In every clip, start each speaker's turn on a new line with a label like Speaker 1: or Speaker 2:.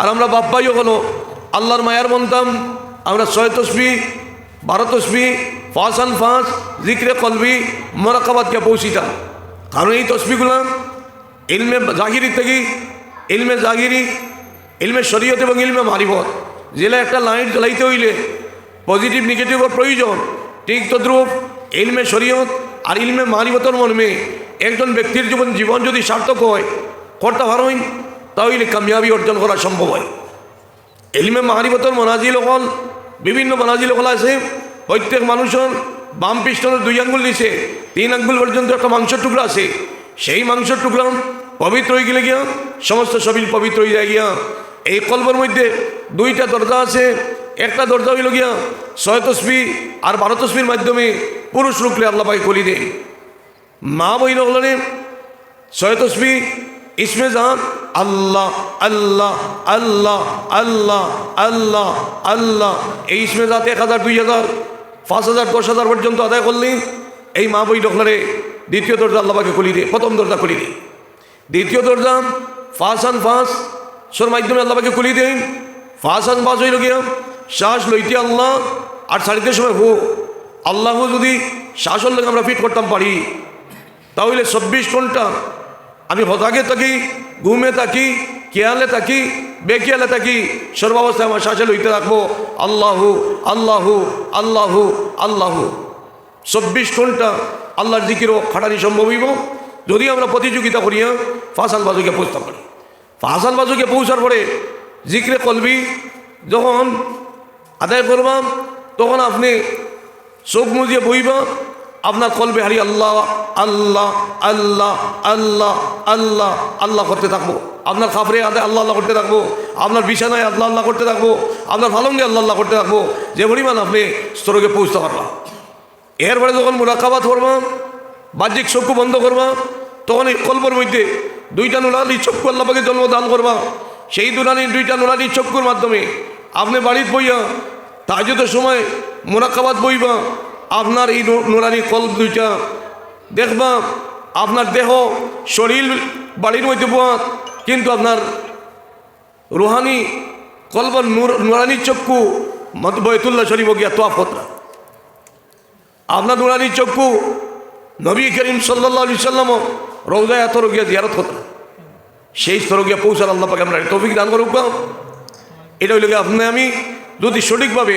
Speaker 1: আর আমরা বাপ্পাইও হলো। আল্লাহর মায়ার বলতাম আমরা ছয় তসবি, বারো তসবি, ফাঁস আন ফাঁস, জিক্রে কলবি মোরাকাবাদকে পৌঁছিতাম। কারণ এই তসবিগুলো ইলমে জাহিরি থেকে ইলমে জাহিরি ইলমে শরীয়ত এবং ইলমে মারিবত জেলা একটা লাইট জ্বালাইতে হইলে পজিটিভ, নেগেটিভ প্রয়োজন। ঠিক তদ্রুপ ইলমে শরীয়ত আর ইলমে মারিবতর মর্মে একজন ব্যক্তির জীবন জীবন যদি সার্থক হয়, করতে পারোই তাহলে কামিয়াবি অর্জন করা সম্ভব হয়। এলিমে মাহারিবতর মনাজিল হল, বিভিন্ন মনাজিল হল আছে, প্রত্যেক মানুষের বাম পিস্টনের দুই আঙ্গুল নিচে, তিন আঙ্গুল পর্যন্ত একটা মাংসের টুকরা আছে। সেই মাংসের টুকরা পবিত্র হয়ে গেলে গিয়া, সমস্ত শরীর পবিত্র হয়ে যায় গিয়া, এই কল্পের মধ্যে দুইটা দরজা আছে, একটা দরজা হইল গিয়া ছয় আর বারো মাধ্যমে পুরুষ রূপলে আল্লাপাকে কলি দেয়। মা বই হলেন ছয় ইসমে জান আল্লাহ আল্লাহ আল্লাহ আল্লাহ আল্লাহ আল্লাহ। এই ইসমে জাত এক হাজার, দুই হাজার, পাঁচ হাজার, দশ হাজার পর্যন্ত আদায় করলি, এই মা বই ডকলারে দ্বিতীয় দরজা আল্লাহকে খুলি দে, প্রথম দরজা খুলি দে। দ্বিতীয় দরজা ফাঁস আন ফাঁস, সোর মাধ্যমে আল্লাহকে খুলি দেন ফাঁস আন ফাঁস হইল গিয়া, শ্বাস লইতে আল্লাহ, আর ছাড়িতে সময় হো। আল্লাহ যদি শ্বাসর লোক আমরা ফিট করতাম পারি, তাহলে চব্বিশ ঘণ্টা আমি হতাকে থাকি ঘুমে থাকি কেয়ালে থাকি বেকিয়ালে থাকি, সর্বাবস্থায় আমার শ্বাসে লইতে রাখব। আল্লাহু আল্লাহু আল্লাহু আল্লাহু। চব্বিশ ঘণ্টা আল্লাহর জিকিরও খাটানি সম্ভব হইব। যদি আমরা প্রতিযোগিতা করিয়া ফাসান বাজুকে পৌঁছতে পারি। ফাসান বাজুকে পৌঁছার পরে জিক্রে কলবি, যখন আদায় করবাম তখন আপনি চোখ মুজিয়ে বইবা, আপনার কলবে হারি আল্লাহ আল্লাহ আল্লাহ আল্লাহ। আল্লাহ আল্লাহ করতে থাকব। আপনার খাবরে আদায় আল্লাহ আল্লাহ করতে থাকব। আপনার বিছানায় আল্লাহ আল্লাহ করতে থাকব। আপনার ভালঙ্গে আল্লাহ আল্লাহ করতে থাকব। যে পরিমাণ আপনি স্তরকে পৌঁছতে পারবা। এরপরে যখন মুরাকাবাত করবা, বাহ্যিক চক্ষু বন্ধ করবা, তখন এই কল্পর মধ্যে দুইটা নুরানি চক্ষু আল্লাহকে জন্ম দান করবা। সেই দুরানি দুইটা নুরানি চক্ষুর মাধ্যমে আপনি বাড়ির বইয়া তাজুদের সময় মোরাকাবাদ বইবা। আপনার এই নুরানি কল্প দুইটা দেখবা আপনার দেহ শরীর বাড়ির মধ্যে পোয়া কিন্তু আপনার রুহানি কলবর নূর নুরানি চক্ষু বয়তুল্লাহ শরীফ গিয়া তোয়াফ হতরা আপনার নুরানি চক্ষু নবী করিম সাল্লাহ আলি সাল্লাম রৌদায় এত গিয়া জিয়ারত হতো সেই স্তর গিয়া পৌঁছার আল্লাহ পাকে আমরা তৌফিক দান করুক এটা হইলে আপনি আমি যদি সঠিকভাবে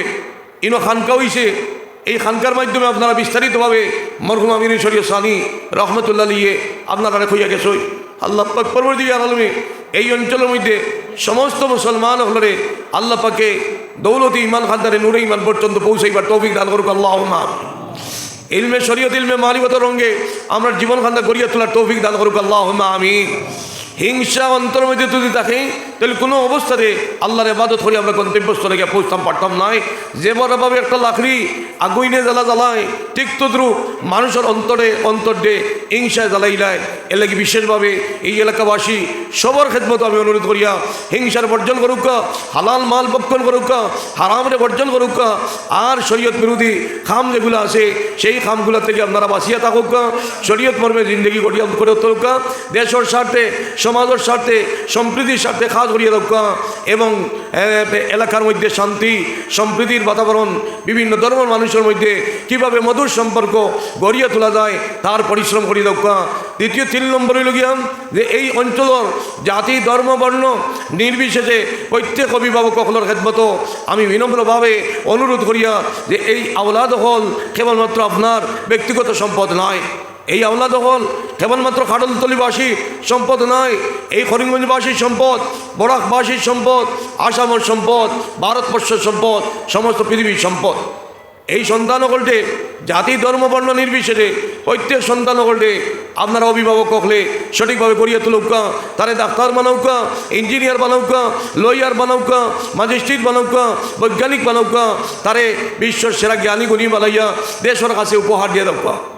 Speaker 1: ইনো খানকা হইছে এই খানকার মাধ্যমে আপনারা বিস্তারিতভাবে মরহুম আমির শরীয় সানি রহমতুল্লাহ লিয়ে আপনারা খুঁজে গেছে। আল্লাহ পাক পরবর্তী আলমে এই অঞ্চলের মধ্যে সমস্ত মুসলমান হলরে আল্লাহ পাকে দৌলতি ইমান খানদারে নুরে ইমান পর্যন্ত পৌঁছাইবার তৌফিক দান করুক আল্লাহ ইলমে শরীয়ত, ইলমে মালিবত রঙ্গে আমরা জীবন খান্দা গড়িয়ে তোলার তৌফিক দান করুক আল্লাহ আমি হিংসা অন্তর মধ্যে যদি থাকে তাহলে কোনো অবস্থাতে আল্লাহর এবাদত করে আমরা গন্তব্যস্থলে গিয়ে পৌঁছতাম, পারতাম নাই যে বড়ভাবে একটা লাকড়ি আগুইনে জ্বালা জ্বালায়, ঠিক তদ্রুপ মানুষের অন্তরে অন্তর দে হিংসায় জ্বালাইলায় এ লাগি বিশেষভাবে এই এলাকাবাসী সবার খেদমত আমি অনুরোধ করিয়া, হিংসার বর্জন করুক, হালাল মাল বক্ষণ করুক, হারামরে বর্জন করুক, আর শরীয়ত বিরোধী খাম যেগুলো আছে, সেই খামগুলো থেকে আপনারা বাঁচিয়ে থাকুক, শরীয়ত মর্মে জিন্দগি গড়িয়া করে তুলুক, দেশের স্বার্থে, সমাজের স্বার্থে, সম্প্রীতির স্বার্থে খাস করিয়ে রক্ষা এবং এলাকার মধ্যে শান্তি, সম্প্রীতির বাতাবরণ, বিভিন্ন ধর্মের মানুষের মধ্যে কীভাবে মধুর সম্পর্ক গড়িয়ে তোলা যায়, তার পরিশ্রম করি রক্ষা দ্বিতীয় তিন নম্বর হইল গিয়াম যে এই অঞ্চলের জাতি, ধর্ম, বর্ণ নির্বিশেষে প্রত্যেক অভিভাবক সকলের খেদমত। আমি বিনম্রভাবে অনুরোধ করিয়া যে এই আওলাদ হল কেবলমাত্র আপনার ব্যক্তিগত সম্পদ নয়। এই আওলাদ হল কেবলমাত্র খাটলতলিবাসী সম্পদ নয়, এই করিমগঞ্জবাসীর সম্পদ, বরাকবাসীর সম্পদ, আসামের সম্পদ, ভারতবর্ষের সম্পদ, সমস্ত পৃথিবীর সম্পদ। এই সন্তানগলটে জাতি, ধর্ম, বর্ণ নির্বিশেষে প্রত্যেক সন্তানগলটে আপনারা অভিভাবক হলে সঠিকভাবে করিয়া তুলুকা, তারে ডাক্তার বানাউকা, ইঞ্জিনিয়ার বানাউকা, লয়ার বানাউকা, ম্যাজিস্ট্রেট বানাউকা, বৈজ্ঞানিক বানাউকা, তারে বিশ্বর সেরা জ্ঞানী গুণী বানাইয়া দেশের কাছে উপহার দিয়ে দেওয়া